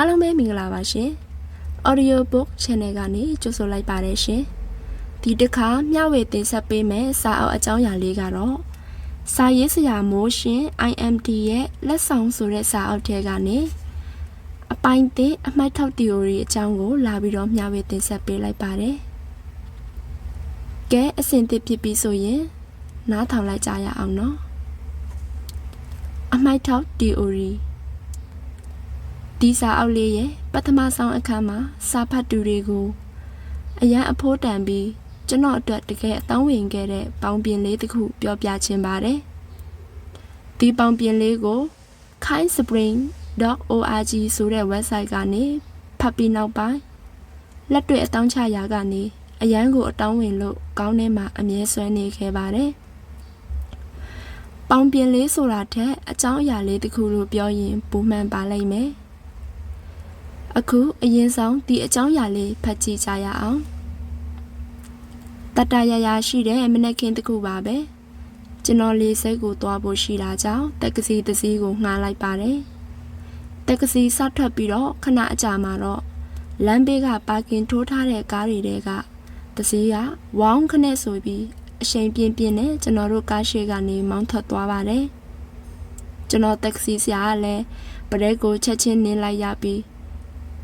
အားလုံးပဲမင်္ဂလာပါရှင် Audio Book Channel ကနေကြိုဆိုလိုက်ပါတယ်ရှင်ဒီတစ်ခါမျှဝေတင်ဆက်ပေးမယ့်စာအုပ်အကြောင်းအရာလေးကတော့စာရေးဆရာမိုးရှင် IMD ရဲ့လက်ဆောင်ဆိုတဲ့စာအုပ်ထဲကနေအပိုင်းသအမှတ်ထောက် theory အကြောင်းကို လာပြီးတော့မျှဝေတင်ဆက်ပေးလိုက်ပါတယ်ကဲအစဉ်သစ်ဖြစ်ပြီဆိုရင်နားထောင်လိုက်ကြရအောင်နော်အမှတ်ထောက် theory ဒီစာအုပ်လေးရဲ့ပထမဆုံးအခန်းမှာစာဖတ်သူတွေကိုအရန်အဖိုးတန်ပြီးကျွန်တော်အတွက်တကယ်အတောင်းဝင်ခဲ့တဲ့ပေါင်းပြင်လေးတစ်ခုပြောပြချင်ပါတယ်။ဒီပေါင်းပြင်လေးကို kindspring.org ဆိုတဲ့ website ကနေဖတ်ပြီးနောက်ပိုင်းလက်တွေ့အတောင်းချရာကနေအရန်ကိုအတောင်းဝင်လို့ကောင်းထဲမှာအမြဲဆွဲနေခဲ့ပါတယ်။ပေါင်းပြင်လေးဆိုတာထက်အကြောင်းအရာလေးတစ်ခုလို့ပြောရင်ပုံမှန်ပါလိမ့်မယ်။ အခုအရင်ဆုံးဒီအကြောင်းအရာလေးဖတ်ကြည့်ကြရအောင်တတရရရှိတဲ့မနက်ခင်းတစ်ခုပါပဲကျွန်တော်လေးစိတ်ကိုသွားဖို့ရှိတာကြောင့်တက္ကစီတစ်စီးကိုငှားလိုက်ပါတယ်တက္ကစီစထွက်ပြီးတော့ခဏအကြာမှာတော့လမ်းဘေးကပါကင်ထိုးထားတဲ့ကားတွေတဲကတစ်စီးကဝေါင်းခနဲ့ဆိုပြီးအရှိန်ပြင်းပြင်းနဲ့ကျွန်တော်တို့ကားရှိကနေမောင်းထွက်သွားပါတယ်ကျွန်တော်တက္ကစီဆရာကလည်းပရဲကိုချက်ချင်းနင်းလိုက်ရပြီး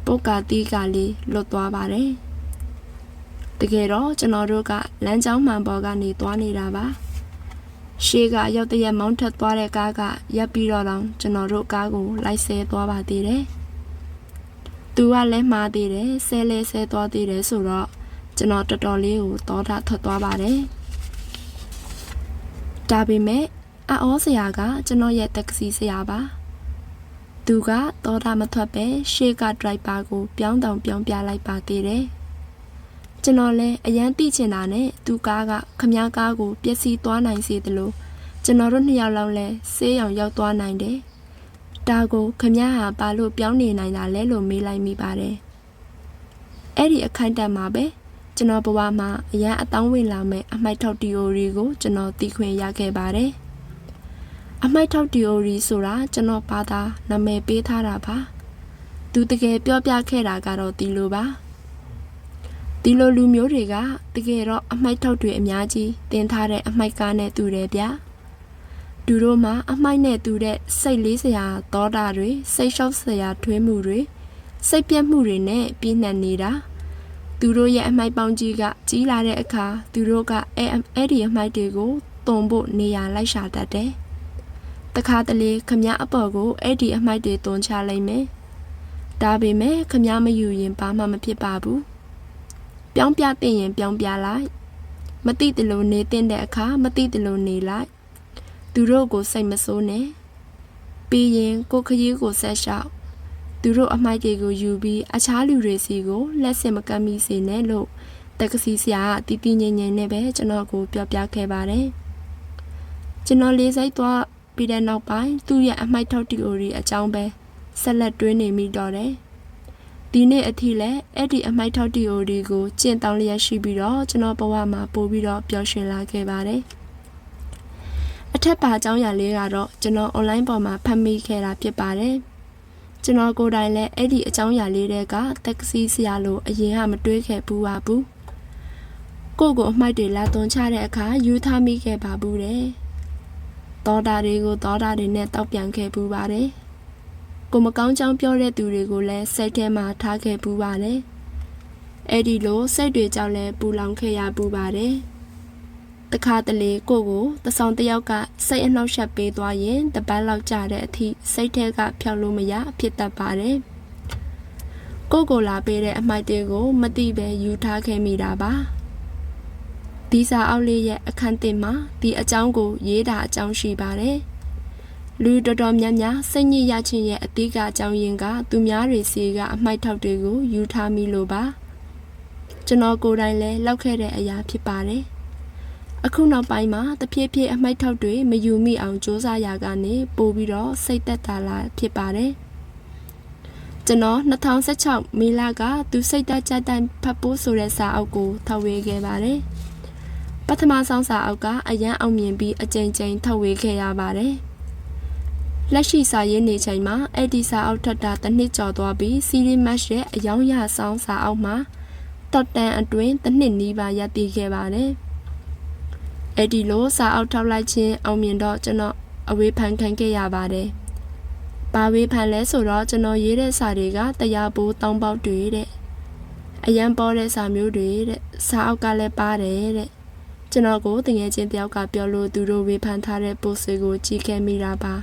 ပုတ်ကာတီးကလေးလွတ်သွားပါတယ်။တကယ်တော့ကျွန်တော်တို့ကလမ်းကြောင်းမှန်ပေါ်ကနေသွားနေတာပါ။ရှေးကရောက်တရက်မောင်းထက်သွားတဲ့ကားကရပ်ပြီးတော့တောင်ကျွန်တော်တို့ကားကိုလိုက်ဆဲသွားပါသေးတယ်။သူကလည်းမှားသေးတယ်ဆဲလဲဆဲသွားသေးတယ်ဆိုတော့ကျွန်တော်တော်တော်လေးကိုတောတာထွက်သွားပါတယ်။ဒါပေမဲ့အောစရာကကျွန်တော်ရဲ့တက္ကစီဆရာပါ။ သူကသောတာမထွက်ပဲရှေ့ကဒရိုက်ဘာကိုပြောင်းတောင်ပြောင်းပြလိုက်ပါသေးတယ်။ကျွန်တော်လည်းအရန်သိချင်တာနဲ့သူကားကခမားကားကိုပျက်စီးသွားနိုင်စေသလိုကျွန်တော်တို့နှစ်ယောက်လောက်လည်းဆေးရောင်ရောက်သွားနိုင်တယ်။ဒါကိုခမားဟာဘာလို့ပြောင်းနေနိုင်တာလဲလို့မေးလိုက်မိပါတယ်။အဲ့ဒီအခိုင်အတန့်မှာပဲကျွန်တော်ဘဝမှာအရန်အတောင်းဝင်လာမဲ့အမိုက်ထောက်တီအိုရီကိုကျွန်တော်သိခွင့်ရခဲ့ပါတယ်။ အမိုက်ထောက် theory ဆိုတာကျွန်တော်ဘာသာနာမည်ပေးထားတာပါသူတကယ်ပြောပြခဲ့တာကတော့ဒီလိုပါဒီလိုလူမျိုးတွေကတကယ်တော့အမိုက်ထောက်တွေအများကြီးတင်ထားတဲ့အမိုက်ကားနဲ့တူတယ်ဗျသူတို့မှာအမိုက်နဲ့တူတဲ့စိတ်လေးစရာသောတာတွေစိတ်လျှောက်စရာထွေးမှုတွေစိတ်ပြတ်မှုတွေနဲ့ပြည့်နှက်နေတာသူတို့ရဲ့အမိုက်ပေါင်းကြီးကကြီးလာတဲ့အခါသူတို့ကအဲအဲ့ဒီအမိုက်တွေကိုတုံဖို့နေရာလိုက်ရှာတတ်တယ် တခါတလေခမအပေါ်ကိုအဲ့ဒီအမိုက်တွေတွန်းချလိုက်မယ်။ဒါပေမဲ့ခမမယူရင်ဘာမှမဖြစ်ပါဘူး။ပြောင်းပြတဲ့ရင်ပြောင်းပြလိုက်။မသိတယ်လို့နေတဲ့တဲ့အခါမသိတယ်လို့နေလိုက်။သူတို့ကိုစိတ်မဆိုးနဲ့။ပြီးရင်ကိုခရီးကိုဆက်လျှောက်။သူတို့အမိုက်တွေကိုယူပြီးအခြားလူတွေစီကိုလက်စင်မကမ်းမိစေနဲ့လို့တက္ကစီဆရာကတီးတီးငြိမ်ငြိမ်နဲ့ပဲကျွန်တော်ကိုပြောပြခဲ့ပါတယ်။ကျွန်တော်လေးစိတ်သွား ပြီးတဲ့နောက်ပိုင်းသူ့ရဲ့အမိုက်ထောက်တီအိုရီအကြောင်းပဲဆက်လက်တွင်းနေမိတော့တယ်။ဒီနေ့အထိလည်းအဲ့ဒီအမိုက်ထောက်တီအိုရီကိုကျင့်တောင်းလျက်ရှိပြီးတော့ကျွန်တော်ဘဝမှာပို့ပြီးတော့ပျော်ရွှင်လာခဲ့ပါတယ်။အထက်ပါအကြောင်းအရာလေးကတော့ကျွန်တော် online ပေါ်မှာဖတ်မိခဲ့တာဖြစ်ပါတယ်။ကျွန်တော်ကိုယ်တိုင်လည်းအဲ့ဒီအကြောင်းအရာလေးတွေကတက္ကစီဆရာလိုအရင်ကမတွေးခဲ့ဘူးပါဘူး။ကိုကိုအမိုက်တွေလာသွန်ချတဲ့အခါယူထားမိခဲ့ပါဘူးတဲ့။ သောတာတွေကိုသောတာတွေနဲ့တောက်ပြန်ခဲ့ပူပါတယ်။ကိုမကောင်းကြောင်းပြောတဲ့သူတွေကိုလည်းစိတ်ထဲမှာထားခဲ့ပူပါတယ်။အဲ့ဒီလိုစိတ်တွေကြောင့်လည်းပူလောင်ခဲ့ရပူပါတယ်။တခါတလေကိုကိုတဆောင်တယောက်ကစိတ်အနှောက်ယှက်ပေးသွားရင်တပတ်လောက်ကြာတဲ့အထိစိတ်ထဲကဖြောက်လို့မရဖြစ်တတ်ပါတယ်။ကိုကိုလာပေးတဲ့အမိုက်တွေကိုမသိပဲယူထားခဲ့မိတာပါ။ ဒီစာအောက်လေးရဲ့အခန်းသစ်မှာဒီအကြောင်းကို ရေးတာအကြောင်းရှိပါတယ်။လူတော်တော်များများစိတ်ညစ်ရခြင်းရဲ့အတိကအကြောင်းရင်းကသူများတွေစီကအမိုက်ထောက်တွေကိုယူထားမိလို့ပါ။ကျွန်တော်ကိုယ်တိုင်လည်းလောက်ခဲ့တဲ့အရာဖြစ်ပါတယ်။အခုနောက်ပိုင်းမှာတဖြည်းဖြည်းအမိုက်ထောက်တွေမယူမိအောင်စ조사ရာကနေပို့ပြီးတော့စိတ်သက်သာလာဖြစ်ပါတယ်။ကျွန်တော်2016မေလကသူစိတ်သက်ကြတဲ့ဖတ်ဖို့ဆိုတဲ့စာအုပ်ကိုထောက်ဝေခဲ့ပါတယ်။ ပထမဆုံးစာအုပ်ကအရန်အောင်မြင်ပြီးအကြိမ်ကြိမ်ထုတ်ဝေခဲ့ရပါတယ်။လက်ရှိစာရေးနေချိန်မှာအဲ့ဒီစာအုပ်ထက်တာတစ်နှစ်ကျော်သွားပြီးစီရီမတ်ရဲ့အယောင်ရဆောင်စာအုပ်မှာတော်တန်အတွင်းတစ်နှစ်နီးပါးရပ်တည်ခဲ့ပါတယ်။အဲ့ဒီလိုစာအုပ်ထောက်လိုက်ခြင်းအောင်မြင်တော့ကျွန်တော်အဝေးဖန်ခံခဲ့ရပါတယ်။ဘာဝေးဖန်လဲဆိုတော့ကျွန်တော်ရေးတဲ့စာတွေကတရားပိုးတောင်းပေါက်တွေတဲ့အရန်ပေါ်တဲ့စာမျိုးတွေတဲ့စာအုပ်ကလည်းပါတယ်တဲ့ ကျွန်တော်ကိုတငယ်ချင်းတယောက်ကပြောလို့သူတို့ဝေဖန်ထားတဲ့ပို့ဆွေကိုကြည့်ခဲ့မိတာပါ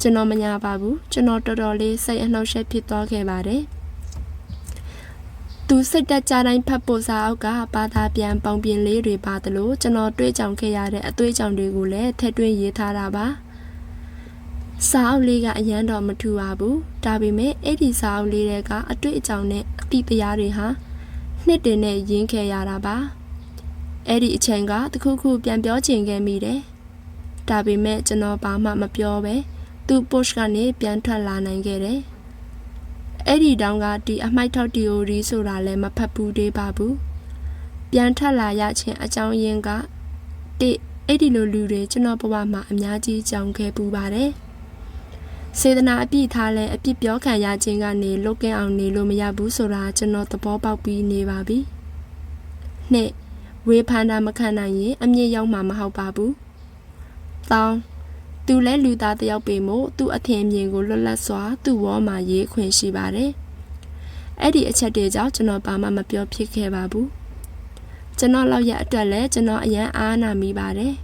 ကျွန်တော်မညာပါဘူးကျွန်တော်တော်တော်လေးစိတ်အနှောက်အယှက်ဖြစ်သွားခဲ့ပါတယ်သူစိတ်တက်ကြတိုင်းဖတ်ဖို့စာအုပ်ကဘာသာပြန်ပုံပြင်လေးတွေပါတယ်လို့ကျွန်တော်တွေးကြောင်ခဲ့ရတဲ့အသွေးကြောင်တွေကိုလည်းထည့်သွင်းရေးထားတာပါစာအုပ်လေးကအရန်တော့မထူပါဘူးဒါပေမဲ့အဲ့ဒီစာအုပ်လေးတွေကအတွေ့အကြုံနဲ့အတိတရားတွေဟာနှစ်တင်နဲ့ရင်းခဲ့ရတာပါ အဲ့ဒီအချိန်ကတခုခုပြန်ပြောချင်ခဲ့မိတယ်ဒါပေမဲ့ကျွန်တော်ဘာမှမပြောပဲသူ့ push ကနေပြန်ထွက်လာနိုင်ခဲ့တယ်အဲ့ဒီတောင်ကဒီအမိုက်ထောက် theory ဆိုတာလည်းမဖတ်ဘူးသေးပါဘူးပြန်ထွက်လာရခြင်းအကြောင်းရင်းကတိအဲ့ဒီလိုလူတွေကျွန်တော်ဘဝမှာအများကြီးကြောင်ခဲ့ပူပါတယ်စေတနာအပြည့်ထားလဲအပြစ်ပြောခံရခြင်းကနေလုတ်ကင်းအောင်နေလို့မရဘူးဆိုတာကျွန်တော်သဘောပေါက်ပြီးနေပါပြီ။နှစ် ဝေဖန်တာမခံနိုင်ရင်အမြင့်ရောက်မှာမဟုတ်ပါဘူး။တောင်းသူလဲလူသားတယောက်ပေမို့သူ့အထင်မြင်ကိုလွတ်လပ်စွာသူ့ဝေါ်မှာရေးခွင့်ရှိပါတယ်။အဲ့ဒီအချက်တွေကြောင့်ကျွန်တော်ဘာမှမပြောဖြစ်ခဲ့ပါဘူး။ကျွန်တော်လောက်ရအတွက်လဲကျွန်တော်အရန်အားနာမိပါတယ်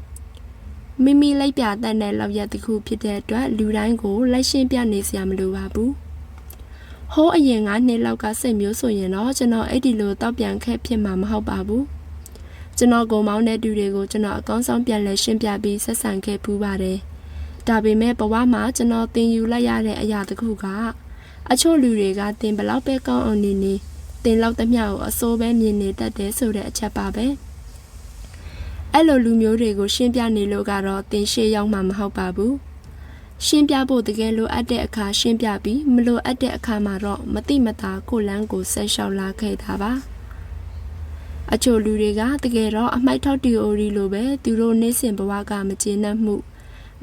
။မိမိလိုက်ပြတဲ့တဲ့လောက်ရတစ်ခုဖြစ်တဲ့အတွက်လူတိုင်းကိုလိုက်ရှင်းပြနေစရာမလိုပါဘူး။ဟိုးအရင်ကနှစ်လောက်ကစိတ်မျိုးဆိုရင်တော့ကျွန်တော်အဲ့ဒီလိုတောက်ပြန်ခဲ့ဖြစ်မှာမဟုတ်ပါဘူး။ ကျွန်တော်ကိုမောင်းတဲ့တူတွေကိုကျွန်တော်အကောင်းဆုံးပြန်လဲရှင်းပြပြီးဆက်ဆံခဲ့ပူးပါတယ်။ဒါပေမဲ့ဘဝမှာကျွန်တော်သင်ယူလိုက်ရတဲ့အရာတစ်ခုကအချို့လူတွေကသင်ဘလောက်ပဲကောင်းအောင်နေနေသင်လောက်သမျှကိုအစိုးပဲမြင်နေတတ်တယ်ဆိုတဲ့အချက်ပါပဲ။အဲ့လိုလူမျိုးတွေကိုရှင်းပြနေလို့ကတော့သင်ရှေ့ရောက်မှာမဟုတ်ပါဘူးရှင်းပြဖို့တကယ်လိုအပ်တဲ့အခါရှင်းပြပြီးမလိုအပ်တဲ့အခါမှာတော့မတိမတာကိုလန်းကိုဆက်လျှောက်လာခဲ့တာပါ အချို့လူတွေကတကယ်တော့အမိုက်ထောက် theory လိုပဲသူတို့နေ့စဉ်ဘဝကမကျေနပ်မှု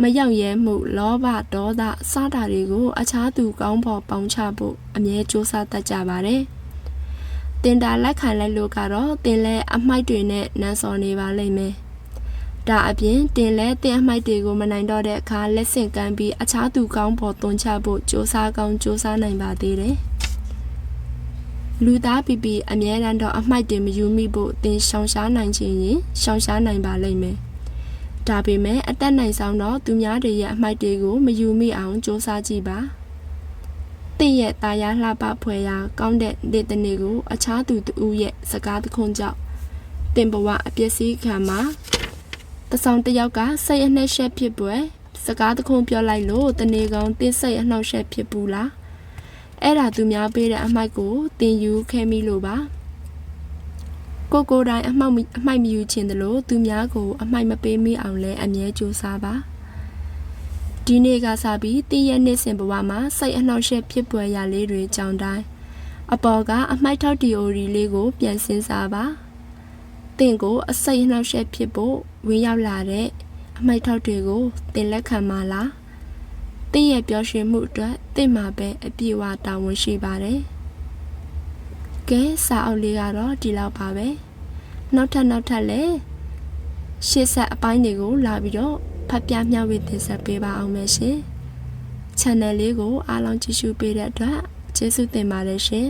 မရောက်ရဲမှုလောဘဒေါသစတာတွေကိုအခြားသူကောင်းဖို့ပေါင်းချဖို့အမြဲစူးစမ်းတတ်ကြပါတယ်။တင်တာလက်ခံလိုက်လို့ကတော့တင်လဲအမိုက်တွေနဲ့နန်းစော်နေပါလိမ့်မယ်။ဒါအပြင်တင်လဲတင်အမိုက်တွေကိုမနိုင်တော့တဲ့အခါလက်ဆင့်ကမ်းပြီးအခြားသူကောင်းဖို့တွန်းချဖို့စူးစမ်းကောင်းစူးစမ်းနိုင်ပါသေးတယ်။ လူသားပီပီအမြဲတမ်းတော့အမိုက်တွေမယူမိဖို့တင်ရှောင်ရှားနိုင်ခြင်းရင်ရှောင်ရှားနိုင်ပါလိမ့်မယ်ဒါပေမဲ့အတက်နိုင်ဆောင်တော့သူများတွေရဲ့အမိုက်တွေကိုမယူမိအောင်စ조사ကြည့်ပါတင့်ရဲ့ตาရလှပဖွယ်ရာကောင်းတဲ့ဒေသနေကိုအခြားသူတူရဲ့စကားတခွန်းကြောင့်တင်ဘဝအပျက်စီးခံမှာတဆောင်တယောက်ကစိတ်အနှက်ရှက်ဖြစ်ပွဲစကားတခုပြောလိုက်လို့တနေကောင်တင်းစိတ်အနှောက်ရှက်ဖြစ်ဘူးလား အဲ့ဒါသူများပေးတဲ့အမိုက်ကိုတင်ယူခဲ့မိလို့ပါကိုကိုတိုင်းအမှောက်အမိုက်မယူခြင်းတလို့သူများကိုအမိုက်မပေးမိအောင်လဲအမြဲကြိုးစားပါဒီနေ့ကစပြီးတင်းရဲ့နေ့စဉ်ဘဝမှာစိတ်အနှောက်ရှက်ဖြစ်ပွဲရလေးတွေကြောင်းတိုင်းအပေါ်ကအမိုက်ထောက်တီအိုရီလေးကိုပြန်စင်းစားပါတင့်ကိုအစိတ်အနှောက်ရှက်ဖြစ်ဖို့ဝင်းရောက်လာတဲ့အမိုက်ထောက်တွေကိုတင်လက်ခံပါလား တင့်ရဲ့ပြောရှင်မှုအတွက်တင့်မှာပဲအပြည့်အဝတာဝန်ရှိပါတယ်ကဲစာအုပ်လေးကတော့ဒီလောက်ပါပဲနောက်ထပ်နောက်ထပ်လည်းရှေ့ဆက်အပိုင်းတွေကိုလာပြီးတော့ဖတ်ပြမျှဝေတင်ဆက်ပေးပါအောင်မယ်ရှင် channel လေးကိုအားလုံးကြည့်ရှုပေးတဲ့အတွက်ကျေးဇူးတင်ပါတယ်ရှင်